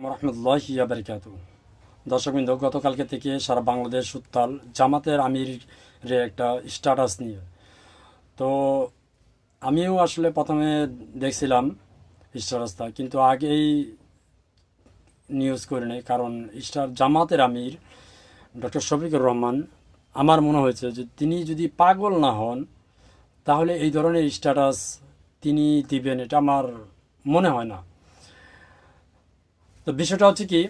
রহমতুল্লাহি আবরকাত দর্শকবৃন্দ, গতকালকে থেকে সারা বাংলাদেশ উত্তাল জামাতের আমিরের একটা স্ট্যাটাস নিয়ে। তো আমিও আসলে প্রথমে দেখছিলাম স্ট্যাটাসটা কিন্তু আগেই নিউজ করে নেই, কারণ স্টার জামাতের আমির ডক্টর শফিকুর রহমান, আমার মনে হয়েছে যে তিনি যদি পাগল না হন, তাহলে এই ধরনের স্ট্যাটাস তিনি দিবেন, এটা আমার মনে হয় না। তো বিষয়টা হচ্ছে কি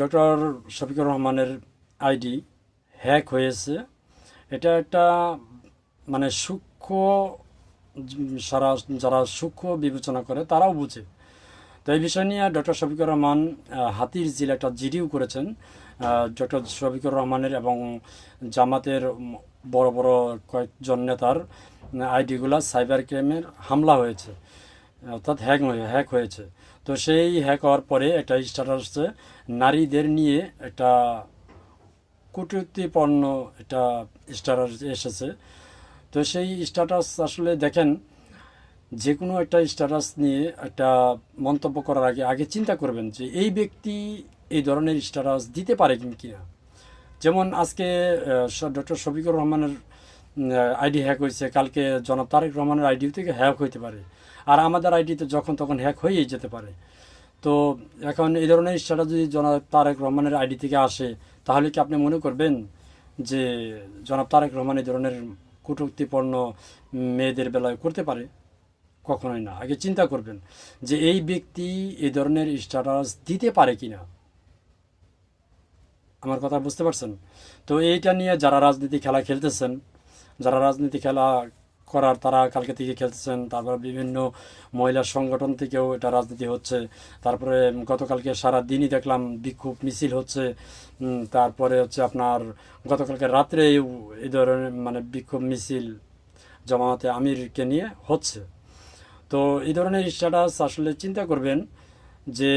ডক্টর শফিকুর রহমানের আইডি হ্যাক হয়েছে। এটা একটা মানে সূক্ষ্ম সারা যারা সূক্ষ্ম বিবেচনা করে তারাও বুঝে। তো এই বিষয় নিয়ে ডক্টর শফিকুর রহমান হাতির জিল একটা জিডিও করেছেন। ডক্টর শফিকুর রহমানের এবং জামাতের বড় বড় কয়েকজন নেতার আইডিগুলো সাইবার ক্রাইমের হামলা হয়েছে। অর্থাৎ হ্যাক হয়ে হ্যাক হয়েছে। তো সেই হ্যাক হওয়ার পরে একটা স্ট্যাটাসে নারীদের নিয়ে একটা কটূক্তিপূর্ণ একটা স্ট্যাটাস এসেছে। তো সেই স্ট্যাটাস আসলে দেখেন যে কোনো একটা স্ট্যাটাস নিয়ে একটা মন্তব্য করার আগে আগে চিন্তা করবেন যে এই ব্যক্তি এই ধরনের স্ট্যাটাস দিতে পারে কিনা। যেমন আজকে ডক্টর শফিকুর রহমানের আইডি হ্যাক হয়েছে, কালকে জনাব তারেক রহমানের আইডি থেকে হ্যাক হইতে পারে। আর আমাদের আইডিতে যখন তখন হ্যাক হয়েই যেতে পারে। তো এখন এই ধরনের স্ট্যাটাস যদি জনাব তারেক রহমানের আইডি থেকে আসে, তাহলে কি আপনি মনে করবেন যে জনাব তারেক রহমান এই ধরনের কটূক্তিপূর্ণ মেয়েদের বেলায় করতে পারে? কখনোই না। আগে চিন্তা করবেন যে এই ব্যক্তি এই ধরনের স্ট্যাটাস দিতে পারে কি না আমার কথা বুঝতে পারছেন? তো এইটা নিয়ে যারা রাজনীতি খেলা খেলতেছেন যারা রাজনীতি খেলা করার তারা কালকে থেকে খেলতেছেন, তারপরে বিভিন্ন মহিলা সংগঠন থেকেও এটা রাজনীতি হচ্ছে। তারপরে গতকালকে সারা দিনই দেখলাম বিক্ষোভ মিছিল হচ্ছে। তারপরে হচ্ছে আপনার গতকালকে রাত্রে এই ধরনের মানে বিক্ষোভ মিছিল জামাতে আমিরকে নিয়ে হচ্ছে। তো এই ধরনের স্ট্যাটাস আসলে চিন্তা করবেন যে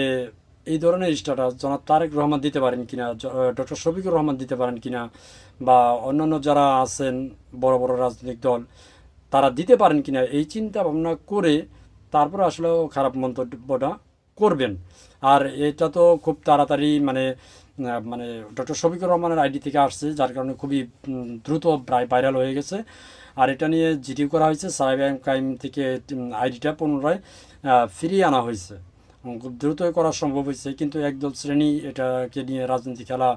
এই ধরনের স্ট্যাটাস জনাব তারেক রহমান দিতে পারেন কিনা ডক্টর শফিকুর রহমান দিতে পারেন কিনা, বা অন্যান্য যারা আছেন বড় বড় রাজনৈতিক দল, তারা দিতে পারেন কিনা এই চিন্তা ভাবনা করে তারপরে আসলে খারাপ মন্তব্যটা করবেন। আর এটা তো খুব তাড়াতাড়ি মানে মানে ডক্টর শফিকুর রহমানের আইডি থেকে আসছে, যার কারণে খুবই দ্রুত প্রায় ভাইরাল হয়ে গেছে। আর এটা নিয়ে জিডিও করা হয়েছে সাইবার ক্রাইম থেকে আইডিটা পুনরায় ফিরিয়ে আনা হয়েছে। খুব দ্রুতই করা সম্ভব হয়েছে। কিন্তু একদল শ্রেণি এটাকে নিয়ে রাজনীতি খেলা,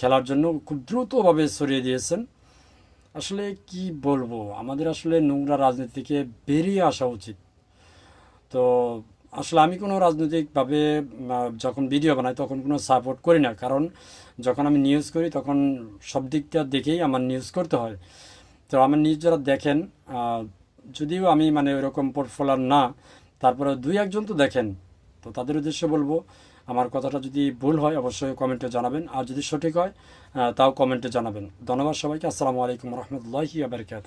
খেলার জন্য খুব দ্রুতভাবে সরিয়ে দিয়েছেন। আসলে কি বলব? আমাদের আসলে নোংরা রাজনীতি থেকে বেরিয়ে আসা উচিত। তো আসলে আমি কোনো রাজনৈতিকভাবে যখন ভিডিও বানাই তখন কোনো সাপোর্ট করি না। কারণ যখন আমি নিউজ করি তখন সব দিকটা দেখেই আমার নিউজ করতে হয়। তো আমার নিউজ যারা দেখেন যদিও আমি মানে ওইরকম পোর্টফোলার না তারপরে দুই একজন তো দেখেন। তো তাদের উদ্দেশ্যে বলব, আমার কথাটা যদি ভুল হয় অবশ্যই কমেন্টে জানাবেন, আর যদি সঠিক হয় তাও কমেন্টে জানাবেন। ধন্যবাদ সবাইকে, আসসালামু আলাইকুম রহমতুল্লাহি আবরকাত